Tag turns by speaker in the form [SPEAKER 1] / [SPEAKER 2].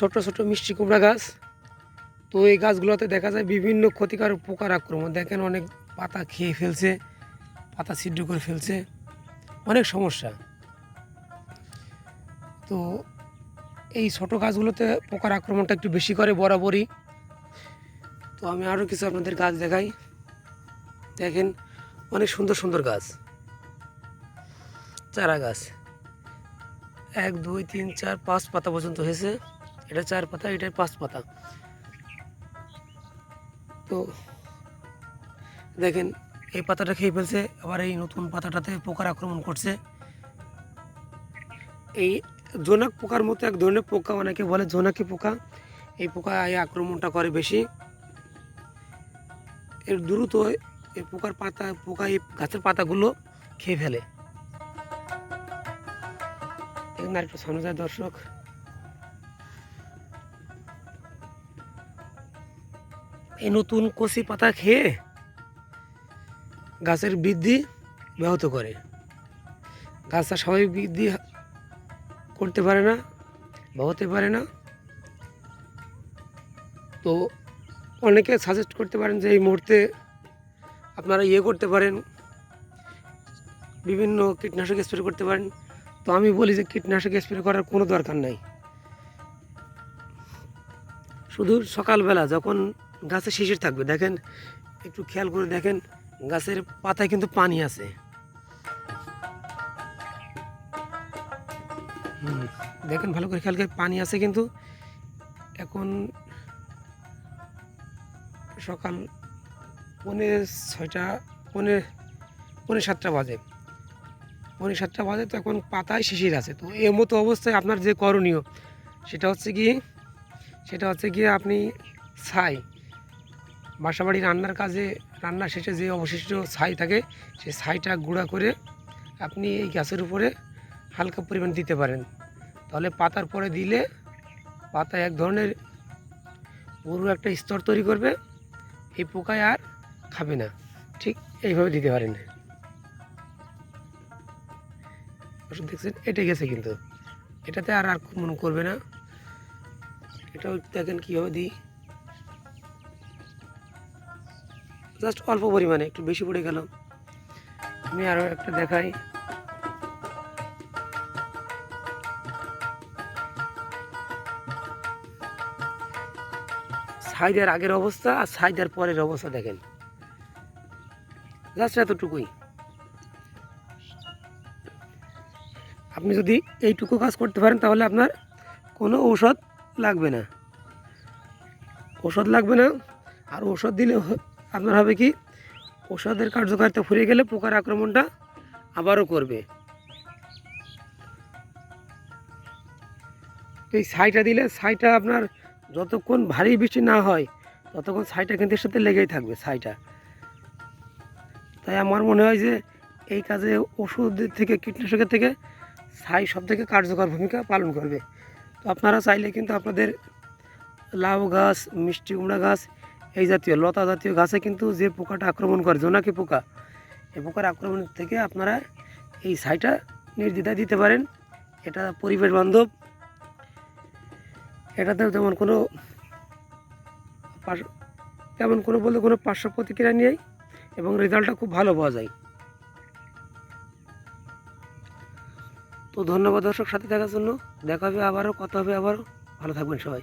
[SPEAKER 1] ছোট ছোট মিষ্টি কুমড়া গাছ। তো এই গাছগুলোতে দেখা যায় বিভিন্ন ক্ষতিকারক পোকার আক্রমণ দেখেন অনেক পাতা খেয়ে ফেলছে, পাতা ছিদ্র করে ফেলছে। অনেক সমস্যা। তো এই ছোট গাছগুলোতে পোকার আক্রমণটা একটু বেশি করে বরাবরই। তো আমি আরও কিছু আপনাদের গাছ দেখাই। দেখেন অনেক সুন্দর সুন্দর গাছ। চারা গাছ। এক, দুই, তিন, চার, পাঁচ পাতা পর্যন্ত হয়েছে। এটা চার পাতা, এটা পাঁচ পাতা। তো দেখেন, এই পাতাটা খেয়ে ফেলছে, আবার এই নতুন পাতাটাতে পোকার আক্রমণ করছে। এই জোনাক পোকার মতো এক ধরনের পোকা, অনেকে বলে জোনাকি পোকা। এই পোকা এই আক্রমণটা করে বেশি। এর দ্রুত এই পোকার পাতা, পোকা এই গাছের পাতাগুলো খেয়ে ফেলে। আরেকটু সামনে যায় দর্শক। এই নতুন কচি পাতা খেয়ে গাছের বৃদ্ধি ব্যাহত করে। গাছটা সবাই বৃদ্ধি করতে পারে না বা পারে না। তো অনেকে সাজেস্ট করতে পারেন যে এই মুহূর্তে আপনারা ইয়ে করতে পারেন, বিভিন্ন কীটনাশক স্প্রে করতে পারেন। তো আমি বলি যে কীটনাশক স্প্রে করার কোনো দরকার নাই। শুধু সকালবেলা যখন গাছে শিশির থাকবে। দেখেন, একটু খেয়াল করে দেখেন, গাছের পাতায় কিন্তু পানি আছে। দেখেন, ভালো করে খেয়াল করে পানি আছে কিন্তু এখন সকাল পৌনে ছয়টা, পৌনে পৌনে সাতটা বাজে। পৌনে সাতটা বাজে তো এখন পাতায় শিশির আছে। তো এর মতো অবস্থায় আপনার যে করণীয়, সেটা হচ্ছে কি, সেটা হচ্ছে গিয়ে আপনি ছাই বাসাবাড়ি রান্নার কাজে, রান্না শেষে যে অবশিষ্ট ছাই থাকে, সেই ছাইটা গুঁড়া করে আপনি এই গাছের উপরে হালকা পরিমাণ দিতে পারেন। তাহলে পাতার পরে দিলে পাতায় এক ধরনের পুরো একটা স্তর তৈরি করবে, এই পোকায় আর খাবে না। ঠিক এইভাবে দিতে পারেন। ওষুধ দেখছেন, এটে গেছে কিন্তু। এটাতে আর আর মনে করবে না। এটাও দেখেন কীভাবে দিই। জাস্ট অল্প পরিমাণে, একটু বেশি পড়ে গেল। আমি আরও একটা দেখাই। সাইডের আগের অবস্থা আর সাইডের পরের অবস্থা দেখেন। জাস্ট এতটুকুই। আপনি যদি এইটুকু কাজ করতে পারেন, তাহলে আপনার কোনো ঔষধ লাগবে না। ওষুধ লাগবে না, আর ওষুধ দিলে আপনার হবে কি ওষুধের কার্যকারিতা ফুরিয়ে গেলে পোকার আক্রমণটা আবারও করবে। এই ছাইটা দিলে, ছাইটা আপনার যতক্ষণ ভারী বৃষ্টি না হয়, ততক্ষণ ছাইটা কিন্তু এর সাথে লেগেই থাকবে, ছাইটা। তাই আমার মনে হয় যে, এই কাজে ওষুধের থেকে, কীটনাশকের থেকে ছাই সব থেকে কার্যকর ভূমিকা পালন করবে। তো আপনারা চাইলে কিন্তু আপনাদের লাউ গাছ, মিষ্টি কুমড়া গাছ এই জাতীয়, লতা জাতীয় গাছে কিন্তু যে পোকাটা আক্রমণ করে, জোনাকি পোকা, এই পোকার আক্রমণ থেকে আপনারা এই ছাইটা নির্দ্বিধায় দিতে পারেন। এটা পরিবেশ বান্ধব। এটাতে তেমন কোনো তেমন কোনো বলতে কোনো পার্শ্ব প্রতিক্রিয়া নেই এবং রেজাল্টটা খুব ভালো পাওয়া যায়। তো ধন্যবাদ দর্শক, সাথে থাকার জন্য। দেখা হবে আবারও, কথা হবে আবারও। ভালো থাকবেন সবাই।